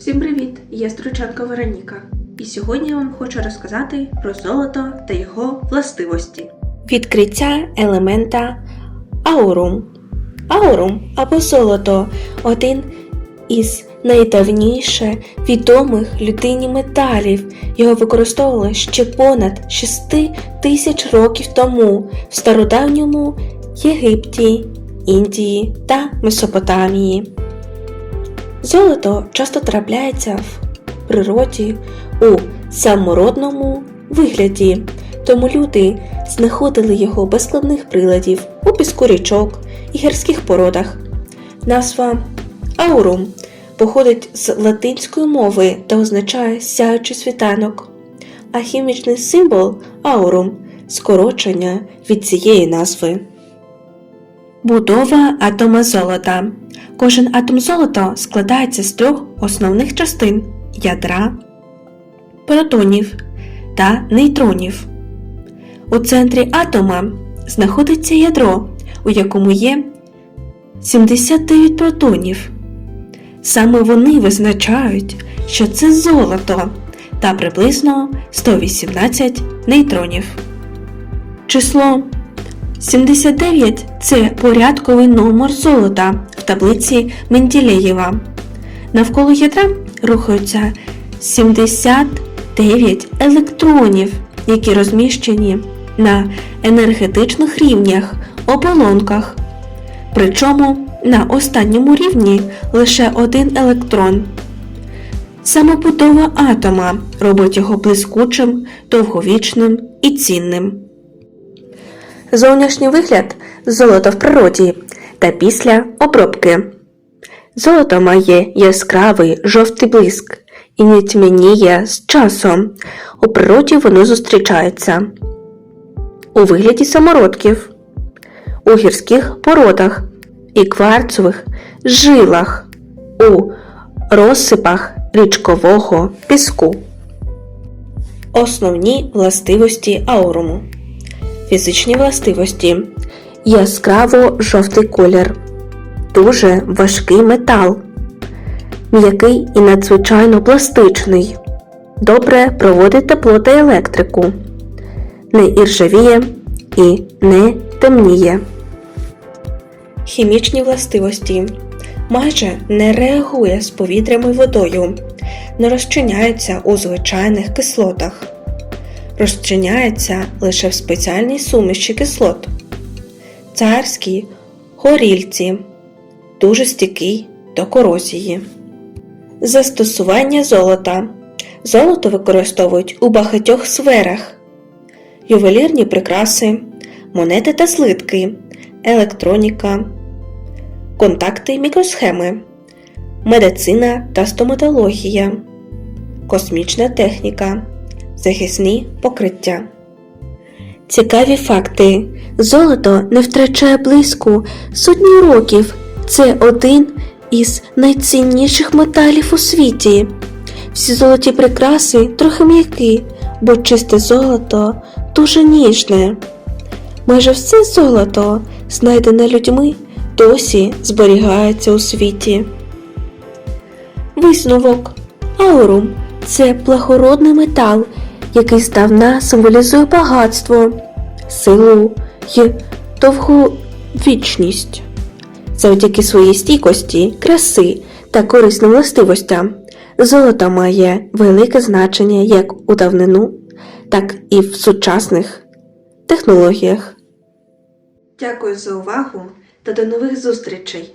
Всім привіт! Я Струченко Вероніка. І сьогодні я вам хочу розказати про золото та його властивості. Відкриття елемента аурум. Аурум або золото один із найдавніше відомих людині металів. Його використовували ще понад 6 тисяч років тому в стародавньому Єгипті, Індії та Месопотамії. Золото часто трапляється в природі у самородному вигляді, тому люди знаходили його без складних приладів у піску річок і гірських породах. Назва аурум походить з латинської мови та означає сяючий світанок, а хімічний символ аурум скорочення від цієї назви. Будова атома золота. Кожен атом золота складається з трьох основних частин ядра, протонів та нейтронів. У центрі атома знаходиться ядро, у якому є 79 протонів. Саме вони визначають, що це золото та приблизно 118 нейтронів. Число 79 це порядковий номер золота в таблиці Менделєєва. Навколо ядра рухаються 79 електронів, які розміщені на енергетичних рівнях оболонках. Причому на останньому рівні лише один електрон. Саме будова атома робить його блискучим, довговічним і цінним. Зовнішній вигляд золота в природі та після обробки. Золото має яскравий жовтий блиск і не тьмяніє з часом. У природі воно зустрічається у вигляді самородків, у гірських породах і кварцових жилах, у розсипах річкового піску. Основні властивості ауруму. Фізичні властивості. Яскраво жовтий колір. Дуже важкий метал. М'який і надзвичайно пластичний. Добре проводить тепло та електрику. Не іржавіє і не темніє. Хімічні властивості. Майже не реагує з повітрям і водою. Не розчиняється у звичайних кислотах розчиняється лише в спеціальній суміші кислот. Царські горільці дуже стійкий до корозії. Застосування золота. Золото використовують у багатьох сферах: ювелірні прикраси, монети та злитки, електроніка, контакти і мікросхеми, медицина та стоматологія, космічна техніка захисні покриття. Цікаві факти. Золото не втрачає близько сотні років. Це один із найцінніших металів у світі. Всі золоті прикраси трохи м'які, бо чисте золото дуже ніжне. Майже все золото, знайдене людьми, досі зберігається у світі. Висновок Аурум це благородний метал, який здавна символізує багатство, силу й довговічність. Завдяки своїй стійкості, краси та корисним властивостям золото має велике значення як у давнину, так і в сучасних технологіях. Дякую за увагу та до нових зустрічей!